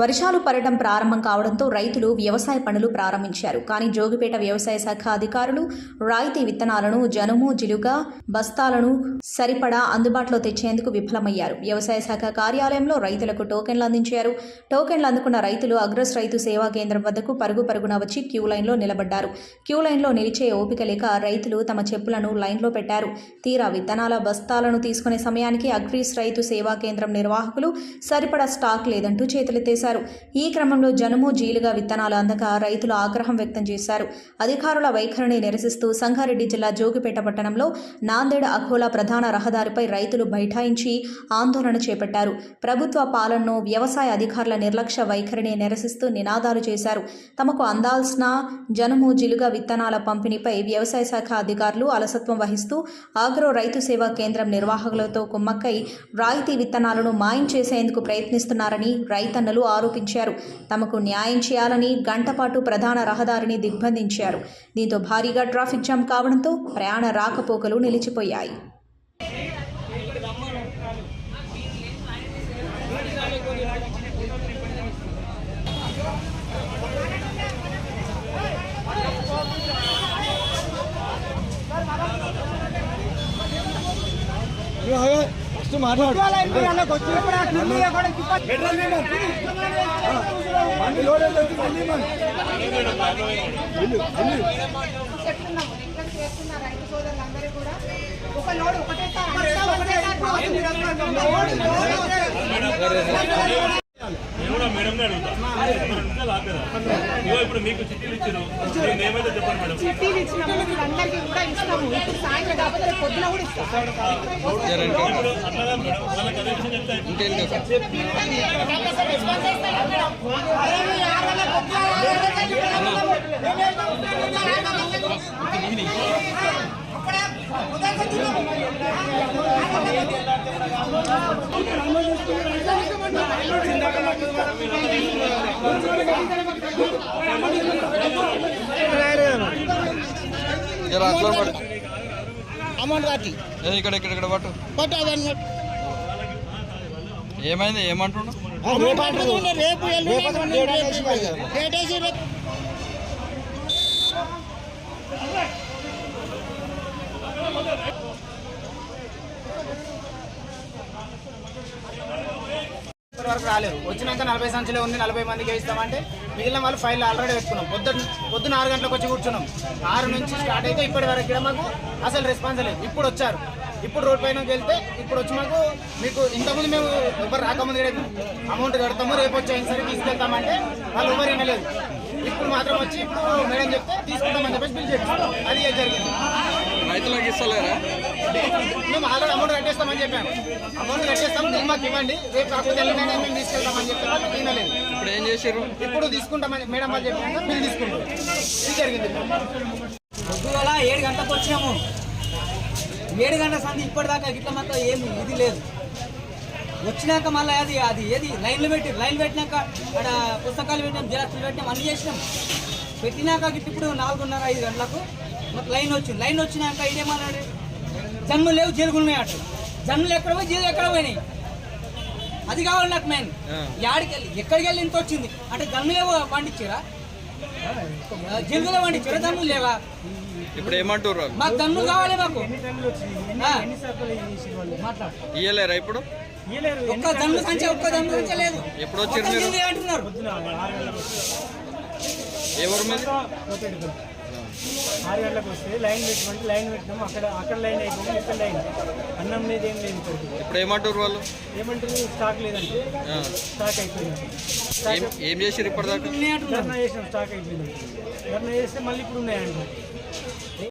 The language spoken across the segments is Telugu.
వర్షాలు పడటం ప్రారంభం కావడంతో రైతులు వ్యవసాయ పనులు ప్రారంభించారు. కానీ జోగిపేట వ్యవసాయ శాఖ అధికారులు రాయితీ విత్తనాలను జనుము జిలుక బస్తాలను సరిపడా అందుబాటులో తెచ్చేందుకు విఫలమయ్యారు. వ్యవసాయ శాఖ కార్యాలయంలో రైతులకు టోకెన్లు అందించారు. టోకెన్లు అందుకున్న రైతులు అగ్రస్ రైతు సేవా కేంద్రం వద్దకు పరుగు పరుగున వచ్చి క్యూ లైన్లో నిలబడ్డారు. క్యూ లైన్లో నిలిచే ఓపిక లేక రైతులు తమ చెప్పులను లైన్లో పెట్టారు. తీరా విత్తనాల బస్తాలను తీసుకునే సమయానికి అగ్రీస్ రైతు సేవా కేంద్రం నిర్వాహకులు సరిపడా స్టాక్ లేదంటూ చేతులెత్తేశారు. ఈ క్రమంలో జనుము జీలుగా విత్తనాలు అందక రైతులు ఆగ్రహం వ్యక్తం చేశారు. అధికారుల వైఖరిని నిరసిస్తూ సంగారెడ్డి జిల్లా జోగిపేట పట్టణంలో నాందేడ్ అఖోలా ప్రధాన రహదారిపై రైతులు బైఠాయించి ఆందోళన చేపట్టారు. ప్రభుత్వ పాలనను వ్యవసాయ అధికారుల నిర్లక్ష్య వైఖరిని నిరసిస్తూ నినాదాలు చేశారు. తమకు అందాల్సిన జనుము జిలుగా విత్తనాల పంపిణీపై వ్యవసాయ శాఖ అధికారులు అలసత్వం వహిస్తూ ఆగ్రో రైతు సేవా కేంద్రం నిర్వాహకులతో కుమ్మక్కై రాయితీ విత్తనాలను మాయం చేసేందుకు ప్రయత్నిస్తున్నారని రైతన్నలు ఆరోపించారు. తమకు న్యాయం చేయాలని గంటపాటు ప్రధాన రహదారిని దిగ్బంధించారు. దీంతో భారీగా ట్రాఫిక్ జామ్ కావడంతో ప్రయాణ రాకపోకలు నిలిచిపోయాయి. ఫస్ట్ మాట్లాడు. మేడం లోడ్ ఇప్పుడు మీకు చిట్టీలు ఇచ్చారు. నేను ఏమైతే చెప్పండి మేడం. చిట్టీలు ఇచ్చినప్పుడు మీరు అందరికీ కూడా ఇస్తాము. ఇప్పుడు సాయంత్రం కాకపోతే పొద్దున కూడా ఇస్తాం. అమౌంట్ కట్టి ఇక్కడ ఇక్కడ ఇక్కడ పట్టు. పట్టు ఏమైంది? ఏమంటున్నావు రేపు రేపు రేపు వరకు రాలేదు. వచ్చినాక నలభై సంచులే ఉంది నలభై మందికి ఇస్తామంటే మిగిలిన వాళ్ళు ఫైల్ ఆల్రెడీ పెట్టుకున్నాం. పొద్దున్న పొద్దున్న ఆరు గంటలకు వచ్చి కూర్చున్నాం. ఆరు నుంచి స్టార్ట్ అయితే ఇప్పటి వరకు ఇక్కడ మాకు అసలు రెస్పాన్స్ లేదు. ఇప్పుడు వచ్చారు. ఇప్పుడు రోడ్ పైన వెళ్తే ఇప్పుడు వచ్చి మాకు మీకు ఇంతకుముందు మేము ఎవరు రాకముందు కూడా అమౌంట్ కడతాము రేపు వచ్చి సరే తీసుకెళ్తామంటే వాళ్ళు ఎవరు వినలేదు. ఇప్పుడు మాత్రం వచ్చి ఇప్పుడు మేడం చెప్తే తీసుకుంటామని చెప్పేసి బిల్ చేస్తాం అది జరిగింది? రైతులకు ఇస్తలేరా? మేము ఆల్రెడీ అమౌంట్ కట్టేస్తామని చెప్పాము. అమౌంట్ కట్టేస్తాం బిల్ మాకు ఇవ్వండి. రేపు కాకపోతే ఎల్లుండి మేము తీసుకెళ్తామని చెప్పి వాళ్ళు వినలేదు ఇప్పుడు ఏం చేసారు ఇప్పుడు తీసుకుంటామని మేడం వాళ్ళు చెప్పాక బిల్ తీసుకుంటాం ఇది జరిగింది. పొద్దుగల ఏడు గంటలకు వచ్చినాము. ఏడు గంటల సంది ఇప్పటిదాకా గిట్ల మాత్రం ఏమి ఇది లేదు. వచ్చినాక మళ్ళీ అది అది ఏది? లైన్లు పెట్టి లైన్ పెట్టినాక అక్కడ పుస్తకాలు పెట్టినాం జిరాక్స్లు పెట్టినాం అన్ని చేసినాం. పెట్టినాక ఇప్పుడు నాలుగున్నర ఐదు గంటలకు మాకు లైన్ వచ్చింది. లైన్ వచ్చినాక ఇదేమన్నాడు జన్మలు లేవు జరుగులు ఉన్నాయి అటు జన్మలు ఎక్కడ పోయి జీలు ఎక్కడ పోయినాయి? అది కావాలి నాకు మెయిన్. యాడికి వెళ్ళి ఎక్కడికి వెళ్ళి ఇంత వచ్చింది? అంటే జన్మలే పండించారా? జిల్లులే పండించారా? జన్మలు లేవా? ఇప్పుడు ఏమంటారు మాకు దన్ను కావాలి మాకు. ఇయ్యలేరా ఇప్పుడు? ఒక్క దన్ను సంచే ఒక్క దన్ను సంచే లేదు. ఎప్పుడు వచ్చారు అంటున్నారు. ఎవరి మీద ఆరు గంటలకు వస్తే లైన్ పెట్టమంటే లైన్ పెట్టినాము అక్కడ అక్కడ లైన్ అయిపోయింది ఇక్కడ లైన్. అన్నం లేదు ఏం లేదు ఇప్పుడు. ఏమంటారు వాళ్ళు? ఏమంటారు? స్టాక్ లేదంటే. స్టాక్ అయిపోయింది. ఏం అంటున్నారు ధర్నా చేసినాం స్టాక్ అయిపోయింది. ధర్నా చేస్తే మళ్ళీ ఇప్పుడు ఉన్నాయంట.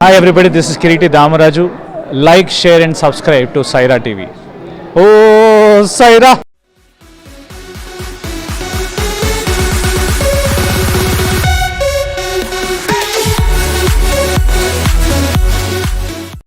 Hi everybody, this is Kiriti Damaraju. Like, share and subscribe to Saira TV. Oh, Saira!